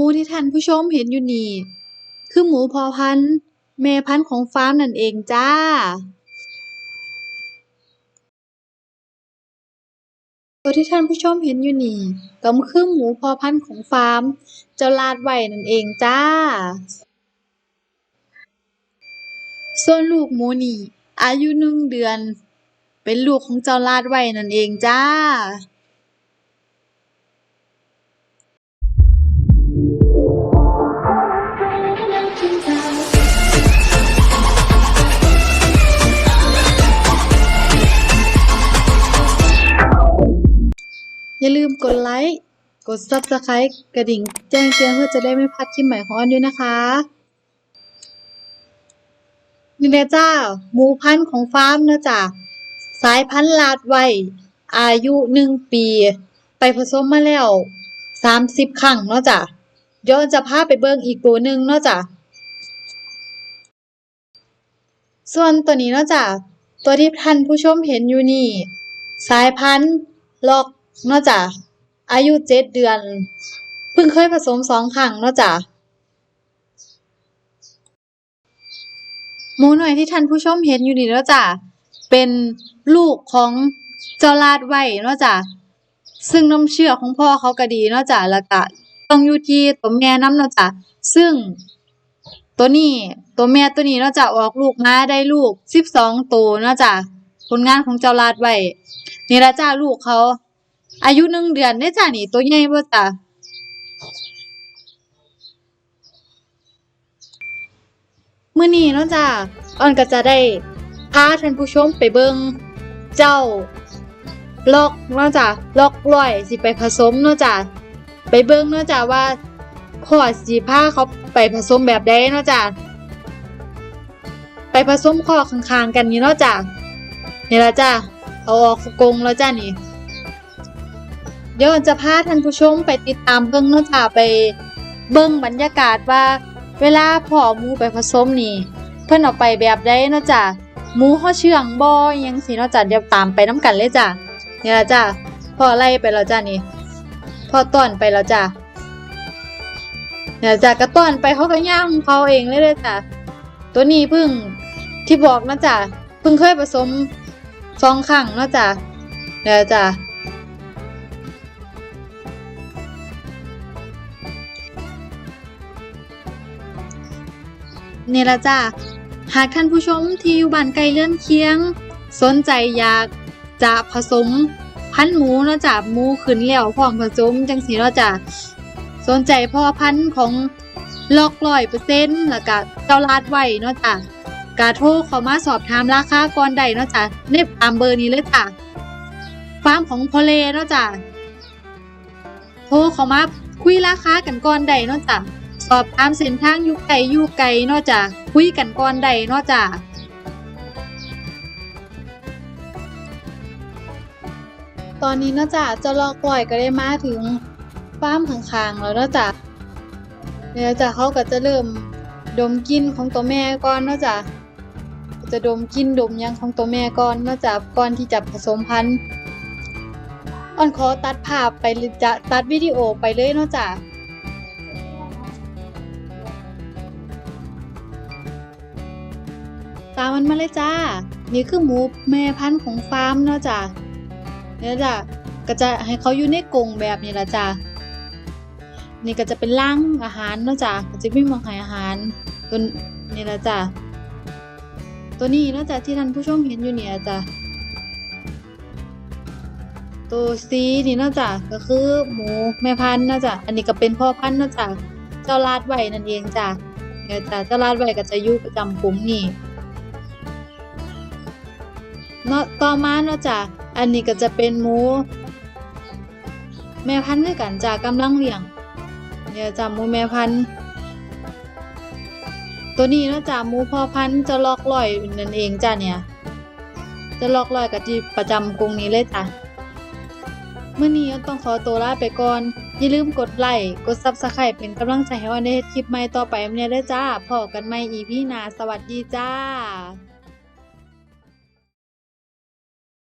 มูที่ท่านผู้ชมเห็นอยู่นี่ คือหมูพอพันธุ์แม่พันธุ์ของฟาร์มนั่นเองจ้า ตัวที่ท่านผู้ชมเห็นอยู่นี่ก็คือหมูพอพันธุ์ของฟาร์ม เจ้าลาดไว้นั่นเองจ้า ส่วนลูกหมูนี่อายุหนึ่งเดือน เป็นลูกของเจ้าลาดไว้นั่นเองจ้า อย่าลืมกดไลค์ กด Subscribe กระดิ่งแจ้งเตือนเพื่อจะได้ไม่พลาดคลิปใหม่ของออนด้วยนะคะ นี่แหละจ้าหมูพันธุ์ของฟาร์มนะจ้ะสายพันธุ์ลาดไว้อายุหนึ่งปี ไปผสมมาแล้วสามสิบครั้งเนาะจ้ะเดี๋ยวจะพาไปเบิ่งอีกตัวหนึ่งเนาะจ้ะส่วนตัวนี้เนาะจ้ะตัวที่ท่านผู้ชมเห็นอยู่นี่ สายพันธุ์ล็อก เนาะจ้ะอายุเจ็ดเดือน เพิ่งเคยผสมสองครั้งเนาะจ้ะหมูหน่อยที่ท่านผู้ชมเห็นอยู่นี่เนาะจ้ะเป็นลูกของเจ้าลาดไว้เนาะจ้ะซึ่งน้ำเชื่อของพ่อเขาก็ดีเนาะจ้ะแล้วก็ต้องอยู่ที่ตัวแม่น้ำเนาะจ้ะซึ่งตัวนี้ตัวแม่ตัวนี้เนาะจ้ะออกลูกมาได้ลูกสิบสองตัวเนาะจ้ะผลงานของเจ้าลาดไว้นี่ละจ้าลูกเขา อายุหนึ่งเดือนได้จ้ะนี่ตัวใหญ่บ่จ้ะมื้อนี้เนาะจ้ะออนก็จะได้พาท่านผู้ชมไปเบิ่งเจ้าล็อกเนาะจ้ะล็อกร้อยสิไปผสมเนาะจ้ะไปเบิ่งเนาะจ้ะว่าพ่อสิพาเขาไปผสมแบบใดเนาะจ้ะไปผสมข้อข้างๆกันนี่เนาะจ้ะนี่ละจ้ะเอาออกกงแล้วจ้ะนี่ เดี๋ยวจะพาท่านผู้ชมไปติดตามเบิ่งเนาะจ้ะไปเบิ่งบรรยากาศว่า เวลาพ่อหมูไปผสมนี่ เพิ่นเอาไปแบบใดเนาะจ้ะหมูเขาเชื่องบ่อยังสิเนาะจ้ะเดี๋ยวตามไปน้ำกันเลยจ้ะนี่ละจ้ะพ่อไล่ไปแล้วจ้ะนี่พ่อต้อนไปแล้วจ้ะเนี่ยจ้ะก็ต้อนไปเขาก็ย่างเขาเองเลยเลยจ้ะตัวนี้เพิ่งที่บอกนะจ้ะเพิ่งเคยผสมสองครั้งนะจ้ะเนี่ยจ้ะ นี่ละจ้าหากท่านผู้ชมที่อยู่บ้านไกลเลื่อนเคียง สนใจอยากจะผสมพันหมูเนาะจ้ะหมูขึ้นแล้วพร้อมผสมจังสีเนาะจ้ะสนใจพ่อพันธุ์ของลอกร้อยเปอร์เซ็นต์แล้วก็เจ้าลาดไว้เนาะจ้ะกาโทรเข้ามาสอบถามราคาก่อนใดเนาะจ้ะในตามเบอร์นี้เลยจ้ะฟาร์มของพอเลเนาะจ้ะโทรเข้ามาคุยราคากันก่อนใดเนาะจ้ะ สอบถามเส้นทางอยู่ไกลอยู่ไกลเนาะจ้ะคุยกันก่อนใดเนาะจ้ะตอนนี้เนาะจ้ะเจ้าลอกปล่อยก็ได้มาถึงฟาร์มข้างๆแล้วเนาะจ้ะเดี๋ยวจ้ะเขาก็จะเริ่มดมกลินของตัวแม่ก่อนเนาะจ้ะจะดมกลินดมยังของตัวแม่ก่อนเนาะจ้ะก่อนที่จะผสมพันธุ์อ่อนขอตัดภาพไปจะตัดวิดีโอไปเลยเนาะจ้ะ ตามมันมาเลยจ้า นี่คือหมูแม่พันธุ์ของฟาร์มเนาะจ้ะเนี่ยจ้ะก็จะให้เขาอยู่ในกรงแบบนี้ละจ้ะนี่ก็จะเป็นล่างอาหารเนาะจ้ะก็จะมีหมองให้อาหารตัวนี่ละจ้ะตัวนี้เนาะจ้ะที่ท่านผู้ชมเห็นอยู่เนี่ยจ้ะตัวซีนี่เนาะจ้ะก็คือหมูแม่พันธุ์เนาะจ้ะอันนี้ก็เป็นพ่อพันธุ์เนาะจ้ะเจ้าลาดไว้นั่นเองจ้ะเนี่ยจ้ะเจ้าลาดไว้ก็จะอยู่ประจำกลุ่มนี่ เนาะต่อมาเนาะจ้ะอันนี้ก็จะเป็นหมู แม่พันธุ์ด้วยกันจ้ะกำลังเลี้ยงเนี่ยจ้ะหมูแม่พันธุ์ตัวนี้เนาะจ้ะหมูพ่อพันธุ์จะลอกลอยนั่นเองจ้ะเนี่ย จะลอกลอยกับที่ประจำกรงนี้เลยจ้ะเมื่อนี้ต้องขอตัวลาไปก่อน อย่าลืมกดไลค์กด Subscribe เป็นกำลังใจให้วันได้คลิปใหม่ต่อไปเนี่ยเด้จ้าพอกันใหม่ EP หน้าสวัสดีจ้า